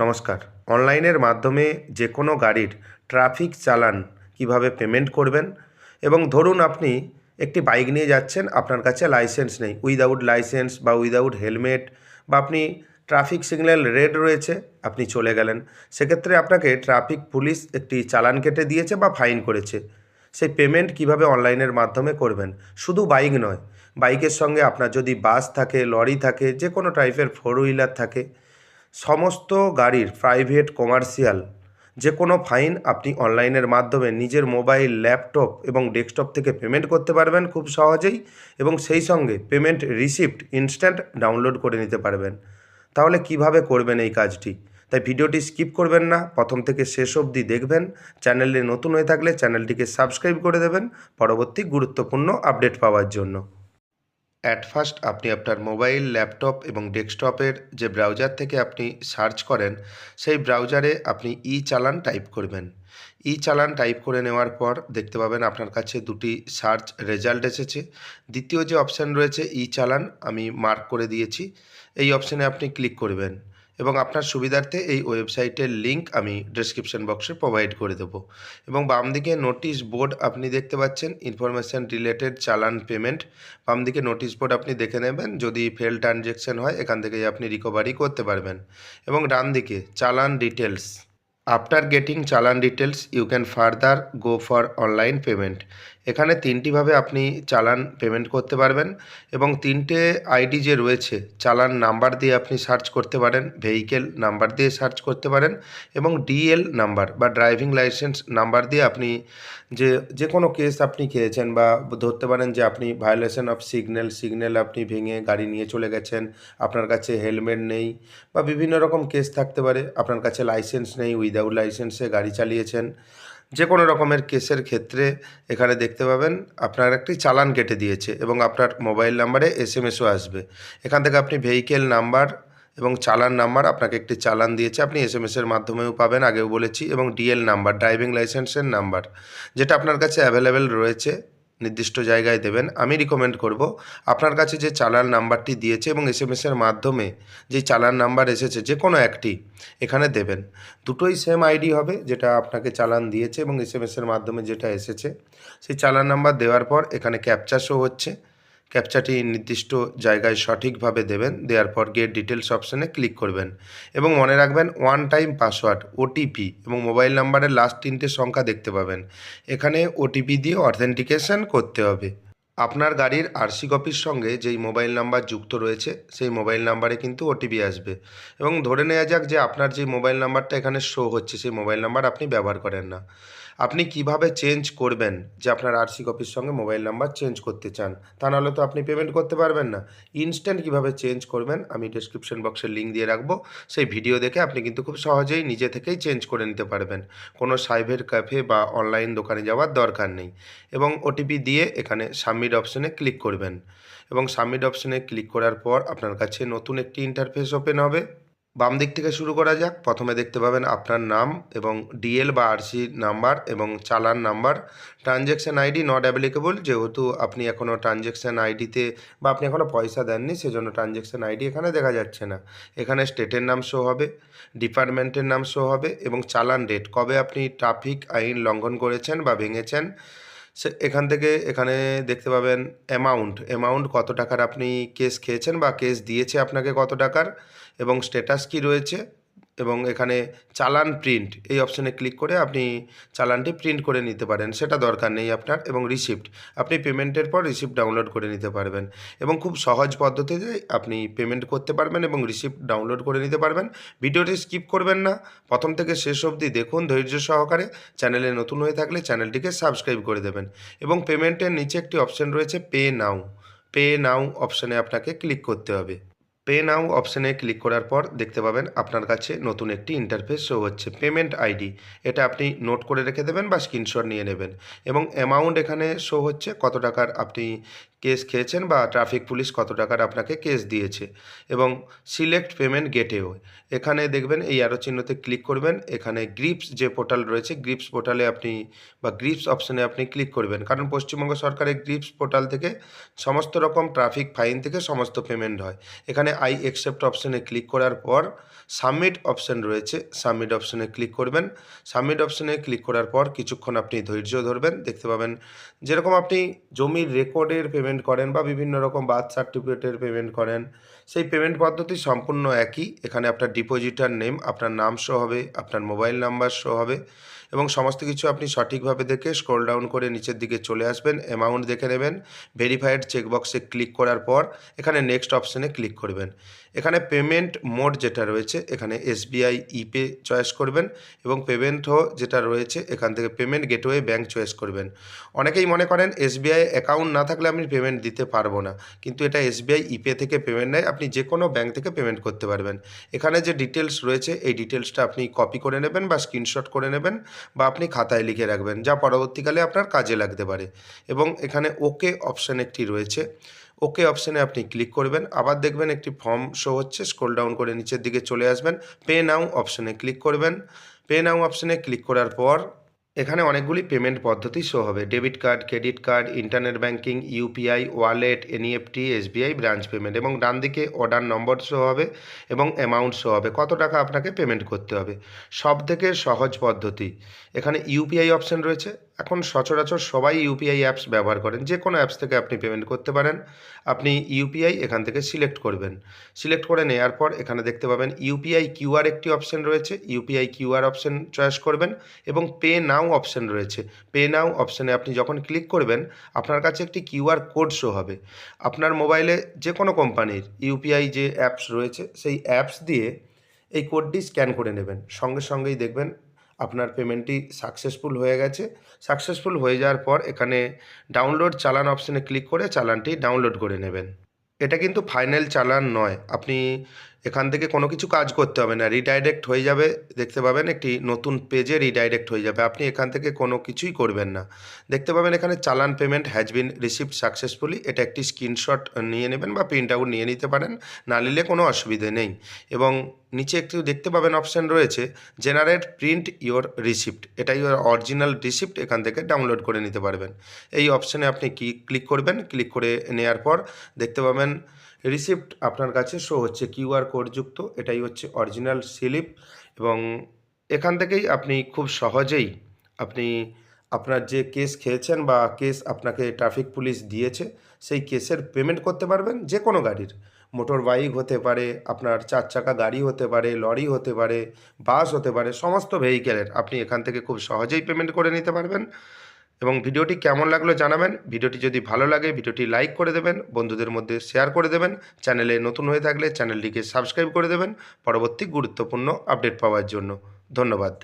নমস্কার। অনলাইনের মাধ্যমে যে কোনো গাড়ির ট্রাফিক চালান কীভাবে পেমেন্ট করবেন? এবং ধরুন আপনি একটি বাইক নিয়ে যাচ্ছেন, আপনার কাছে লাইসেন্স নেই, উইদাউট লাইসেন্স বা উইদাউট হেলমেট বা আপনি ট্রাফিক সিগন্যাল রেড রয়েছে, আপনি চলে গেলেন। সেক্ষেত্রে আপনাকে ট্রাফিক পুলিশ একটি চালান কেটে দিয়েছে বা ফাইন করেছে। সেই পেমেন্ট কীভাবে অনলাইনের মাধ্যমে করবেন? শুধু বাইক নয়, বাইকের সঙ্গে আপনার যদি বাস থাকে, লরি থাকে যে কোনো টাইপের ফোর হুইলার থাকে সমস্ত গাড়ির প্রাইভেট কমার্শিয়াল যে কোনো ফাইন আপনি অনলাইনের মাধ্যমে নিজের মোবাইল, ল্যাপটপ এবং ডেস্কটপ থেকে পেমেন্ট করতে পারবেন খুব সহজেই এবং সেই সঙ্গে পেমেন্ট রিসিপ্ট ইনস্ট্যান্ট ডাউনলোড করে নিতে পারবেন। তাহলে কীভাবে করবেন এই কাজটি? তাই ভিডিওটি স্কিপ করবেন না, প্রথম থেকে শেষ অবধি দেখবেন। চ্যানেলে নতুন হয়ে থাকলে চ্যানেলটিকে সাবস্ক্রাইব করে দেবেন, পরবর্তী গুরুত্বপূর্ণ আপডেট পাওয়ার জন্য। অ্যাট ফার্স্ট আপনি আপনার মোবাইল ল্যাপটপ এবং ডেস্কটপের যে ব্রাউজার থেকে আপনি সার্চ করেন, সেই ব্রাউজারে আপনি ই চালান টাইপ করবেন। ই চালান টাইপ করে নেওয়ার পর দেখতে পাবেন আপনার কাছে দুটি সার্চ রেজাল্ট এসেছে। দ্বিতীয় যে অপশান রয়েছে ই চালান আমি মার্ক করে দিয়েছি। এই অপশানে আপনি ক্লিক করবেন। এবং আপনার সুবিধার্থে এই ওয়েবসাইটের লিংক আমি ডেসক্রিপশন বক্সে প্রোভাইড করে দেবো। এবং বাম দিকে নোটিশ বোর্ড আপনি দেখতে পাচ্ছেন ইনফরমেশান রিলেটেড চালান পেমেন্ট বাম দিকে নোটিশ বোর্ড আপনি দেখে নেবেন, যদি ফেল ট্রানজ্যাকশন হয়, এখান থেকে আপনি রিকভারি করতে পারবেন। এবং ডান দিকে challan details after getting challan details you can further go for online payment এখানে তিনটিভাবে আপনি চালান পেমেন্ট করতে পারবেন এবং তিনটে আইডি যে রয়েছে, চালান নাম্বার দিয়ে আপনি সার্চ করতে পারেন ভেহিকেল নাম্বার দিয়ে সার্চ করতে পারেন এবং ডিএল নাম্বার বা ড্রাইভিং লাইসেন্স নাম্বার দিয়ে আপনি যে যে কোনো কেস আপনি খেয়েছেন বা ধরতে পারেন যে আপনি ভায়োলেশন অফ সিগন্যাল সিগন্যাল আপনি ভেঙে গাড়ি নিয়ে চলে গেছেন, আপনার কাছে হেলমেট নেই বা বিভিন্ন রকম কেস থাকতে পারে, আপনার কাছে লাইসেন্স নেই উইদাউট লাইসেন্সে গাড়ি চালিয়েছেন। যে কোনো রকমের কেসের ক্ষেত্রে এখানে দেখতে পাবেন, আপনার একটি চালান কেটে দিয়েছে এবং আপনার মোবাইল নাম্বারে এস এম এসও আসবে। এখান থেকে আপনি ভেহিকেল নাম্বার এবং চালান নাম্বার, আপনাকে একটি চালান দিয়েছে, আপনি এস এম এসের মাধ্যমেও পাবেন, আগেও বলেছি, এবং ডিএল নাম্বার ড্রাইভিং লাইসেন্সের নাম্বার যেটা আপনার কাছে অ্যাভেলেবেল রয়েছে। নির্দিষ্ট জায়গায় দেবেন, আমি রিকমেন্ড করব। আপনার কাছে যে চালান নাম্বারটি দিয়েছে এবং এস মাধ্যমে যে চালান নাম্বার এসেছে, যে কোনো একটি এখানে দেবেন। দুটোই সেম আইডি হবে, যেটা আপনাকে চালান দিয়েছে এবং এস এসের মাধ্যমে যেটা এসেছে। সেই চালান নাম্বার দেওয়ার পর এখানে ক্যাপচা শো হচ্ছে। ক্যাপচাটি নির্দিষ্ট জায়গায় সঠিকভাবে দেবেন, দেওয়ার পর গিয়ে ডিটেলস অপশানে ক্লিক করবেন এবং মনে রাখবেন ওয়ান টাইম পাসওয়ার্ড ওটিপি এবং মোবাইল নাম্বারের লাস্ট তিনটে সংখ্যা দেখতে পাবেন। এখানে ওটিপি দিয়ে অথেন্টিকেশন করতে হবে। আপনার গাড়ির আরসি কপির সঙ্গে যেই মোবাইল নাম্বার যুক্ত রয়েছে, সেই মোবাইল নাম্বারে কিন্তু ওটিপি আসবে। এবং ধরে নেওয়া যাক যে আপনার যে মোবাইল নাম্বারটা এখানে শো হচ্ছে, সেই মোবাইল নাম্বার আপনি ব্যবহার করেন না। আপনি কীভাবে চেঞ্জ করবেন যে আপনার আরসি কপির সঙ্গে মোবাইল নাম্বার চেঞ্জ করতে চান? তা নাহলে তো আপনি পেমেন্ট করতে পারবেন না। ইনস্ট্যান্ট কীভাবে চেঞ্জ করবেন, আমি ডিসক্রিপশন বক্সের লিঙ্ক দিয়ে রাখব। সেই ভিডিও দেখে আপনি কিন্তু খুব সহজেই নিজে থেকেই চেঞ্জ করে নিতে পারবেন। কোনো সাইভের ক্যাফে বা অনলাইন দোকানে যাওয়ার দরকার নেই। এবং ওটিপি দিয়ে এখানে সাবমিট অপশনে ক্লিক করবেন এবং সাবমিট অপশনে ক্লিক করার পর আপনার কাছে নতুন একটি ইন্টারফেস ওপেন হবে। বাম দিক থেকে শুরু করা যাক। প্রথমে দেখতে পাবেন আপনার নাম এবং ডিএল বা আরসি নাম্বার এবং challan number transaction ID not applicable যেহেতু আপনি এখনও ট্রানজ্যাকশান আইডিতে বা আপনি এখনও পয়সা দেননি, সেজন্য ট্রানজ্যাকশান আইডি এখানে দেখা যাচ্ছে না। এখানে স্টেটের নাম শো হবে ডিপার্টমেন্টের নাম শো হবে এবং চালান ডেট কবে আপনি ট্রাফিক আইন লঙ্ঘন করেছেন বা ভেঙেছেন সে এখান থেকে এখানে দেখতে পাবেন অ্যামাউন্ট অ্যামাউন্ট কত টাকার আপনি কেস খেয়েছেন বা কেস দিয়েছে আপনাকে কত টাকার এবং স্ট্যাটাস কি রয়েছে? এবং এখানে চালান প্রিন্ট এই অপশানে ক্লিক করে আপনি চালানটি প্রিন্ট করে নিতে পারেন। সেটা দরকার নেই আপনার এবং রিসিপ্ট আপনি পেমেন্টের পর রিসিপ্ট ডাউনলোড করে নিতে পারবেন এবং খুব সহজ পদ্ধতিতে আপনি পেমেন্ট করতে পারবেন এবং রিসিপ্ট ডাউনলোড করে নিতে পারবেন। ভিডিওটি স্কিপ করবেন না। প্রথম থেকে শেষ অবধি দেখুন ধৈর্য সহকারে চ্যানেলে নতুন হয়ে থাকলে চ্যানেলটিকে সাবস্ক্রাইব করে দেবেন এবং পেমেন্টের নিচে একটি অপশান রয়েছে পে নাও পে নাও অপশানে আপনাকে ক্লিক করতে হবে। পে নাও অপশানে ক্লিক করার পর দেখতে পাবেন আপনার কাছে নতুন একটি ইন্টারফেস শো হচ্ছে পেমেন্ট আইডি এটা আপনি নোট করে রেখে দেবেন বা স্ক্রিনশট নিয়ে নেবেন। এবং অ্যামাউন্ট এখানে শো হচ্ছে কত টাকার আপনি কেস খেয়েছেন বা ট্রাফিক পুলিশ কত টাকার আপনাকে কেস দিয়েছে এবং সিলেক্ট পেমেন্ট গেটেও। এখানে দেখবেন এই অ্যারো চিহ্নতে ক্লিক করবেন, এখানে গ্রিপস যে পোর্টাল রয়েছে, গ্রিপস পোর্টালে আপনি বা গ্রিপস অপশানে আপনি ক্লিক করবেন। কারণ পশ্চিমবঙ্গ সরকারের গ্রিপস পোর্টাল থেকে সমস্ত রকম ট্রাফিক ফাইন থেকে সমস্ত পেমেন্ট হয়। এখানে আই অ্যাকসেপ্ট অপশানে ক্লিক করার পর সাবমিট অপশান রয়েছে সাবমিট অপশানে ক্লিক করবেন। সাবমিট অপশানে ক্লিক করার পর কিছুক্ষণ আপনি ধৈর্য ধরবেন, দেখতে পাবেন যেরকম আপনি জমির রেকর্ডের পেমেন্ট করেন বা বিভিন্ন রকম বার্থ সার্টিফিকেটের পেমেন্ট করেন। সেই পেমেন্ট পদ্ধতি সম্পূর্ণ একই। এখানে আপনার ডিপোজিটার নেম আপনার নাম শো হবে, আপনার মোবাইল নাম্বার শো হবে এবং সমস্ত কিছু আপনি সঠিকভাবে দেখে স্ক্রল ডাউন করে নিচের দিকে চলে আসবেন অ্যামাউন্ট দেখে নেবেন ভেরিফাইড চেকবক্সে ক্লিক করার পর এখানে নেক্সট অপশানে ক্লিক করবেন। এখানে পেমেন্ট মোড যেটা রয়েছে, এখানে এসবিআই ইপে চয়েস করবেন এবং পেমেন্ট যেটা রয়েছে, এখান থেকে পেমেন্ট গেটওয়ে ব্যাঙ্ক চয়েস করবেন। অনেকেই মনে করেন এসবিআই অ্যাকাউন্ট না থাকলে আমি পেমেন্ট দিতে পারব না, কিন্তু এটা এসবিআই ইপে থেকে পেমেন্ট নেয়। আপনি যে কোনো ব্যাঙ্ক থেকে পেমেন্ট করতে পারবেন। এখানে যে ডিটেলস রয়েছে, এই ডিটেলসটা আপনি কপি করে নেবেন বা স্ক্রিনশট করে নেবেন বা আপনি খাতায় লিখে রাখবেন, যা পরবর্তীকালে আপনার কাজে লাগতে পারে। এবং এখানে ওকে অপশান একটি রয়েছে। ওকে অপশানে আপনি ক্লিক করবেন, আবার দেখবেন একটি ফর্ম শো হচ্ছে স্ক্রল ডাউন করে নিচের দিকে চলে আসবেন পে নাও অপশানে ক্লিক করবেন। পে নাও অপশানে ক্লিক করার পর এখানে অনেকগুলি পেমেন্ট পদ্ধতি শো হবে। Debit card credit card internet banking UPI wallet NEFT SBI branch payment এবং ডান দিকে অর্ডার নম্বর শো হবে এবং অ্যামাউন্ট শো হবে। কত টাকা আপনাকে পেমেন্ট করতে হবে? সব থেকে সহজ পদ্ধতি। এখানে ইউপিআই অপশান রয়েছে। এখন সচরাচর সবাই ইউপিআই অ্যাপস ব্যবহার করেন। যে কোনো অ্যাপস থেকে আপনি পেমেন্ট করতে পারেন। আপনি ইউপিআই এখান থেকে সিলেক্ট করবেন। সিলেক্ট করে নেওয়ার পর এখানে দেখতে পাবেন ইউপিআই কিউআর একটি অপশান রয়েছে। ইউপিআই কিউআর অপশান চয়েস করবেন এবং পে নাও অপশান রয়েছে। পে নাও অপশানে আপনি যখন ক্লিক করবেন, আপনার কাছে একটি কিউআর কোড শো হবে। আপনার মোবাইলে যে কোনো কোম্পানির ইউপিআই যে অ্যাপস রয়েছে, সেই অ্যাপস দিয়ে এই কোডটি স্ক্যান করে নেবেন। সঙ্গে সঙ্গেই দেখবেন আপনার পেমেন্টটি সাকসেসফুল হয়ে গেছে। সাকসেসফুল হয়ে যাওয়ার পর এখানে ডাউনলোড চালান অপশানে ক্লিক করে চালানটি ডাউনলোড করে নেবেন। এটা কিন্তু ফাইনাল চালান নয়। আপনি এখান থেকে কোনো কিছু কাজ করতে হবে না রিডাইরেক্ট হয়ে যাবে, দেখতে পাবেন একটি নতুন পেজে রিডাইরেক্ট হয়ে যাবে। আপনি এখান থেকে কোনো কিছুই করবেন না। দেখতে পাবেন এখানে challan payment has been received successfully এটা একটি স্ক্রিনশট নিয়ে নেবেন বা প্রিন্ট আউট নিয়ে নিতে পারেন, না নিলে কোনো অসুবিধে নেই। এবং নিচে একটু দেখতে পাবেন অপশান রয়েছে জেনারেট প্রিন্ট ইওর রিসিপ্ট এটা ইওর অরিজিনাল রিসিপ্ট এখান থেকে ডাউনলোড করে নিতে পারবেন। এই অপশানে আপনি কি ক্লিক করবেন ক্লিক করে নেওয়ার পর দেখতে পাবেন রিসিপ্ট আপনার কাছে, শো হচ্ছে কিউআর কোডযুক্ত, এটাই হচ্ছে অরিজিনাল স্লিপ এবং এখান থেকেই আপনি খুব সহজেই আপনি আপনার যে কেস খেয়েছেন বা কেস আপনাকে ট্রাফিক পুলিশ দিয়েছে, সেই কেসের পেমেন্ট করতে পারবেন যে কোনো গাড়ির। মোটর বাইক হতে পারে, আপনার চার চাকা গাড়ি হতে পারে, লরি হতে পারে, বাস হতে পারে, সমস্ত ভেহিকেলের আপনি এখান থেকে খুব সহজেই পেমেন্ট করে নিতে পারবেন। এবং ভিডিওটি কেমন লাগল জানাবেন। ভিডিওটি যদি ভালো লাগে, ভিডিওটি লাইক করে দেবেন, বন্ধুদের মধ্যে শেয়ার করে দেবেন। চ্যানেলে নতুন হয়ে থাকলে চ্যানেলটিকে সাবস্ক্রাইব করে দেবেন। পরবর্তী গুরুত্বপূর্ণ আপডেট পাওয়ার জন্য। ধন্যবাদ।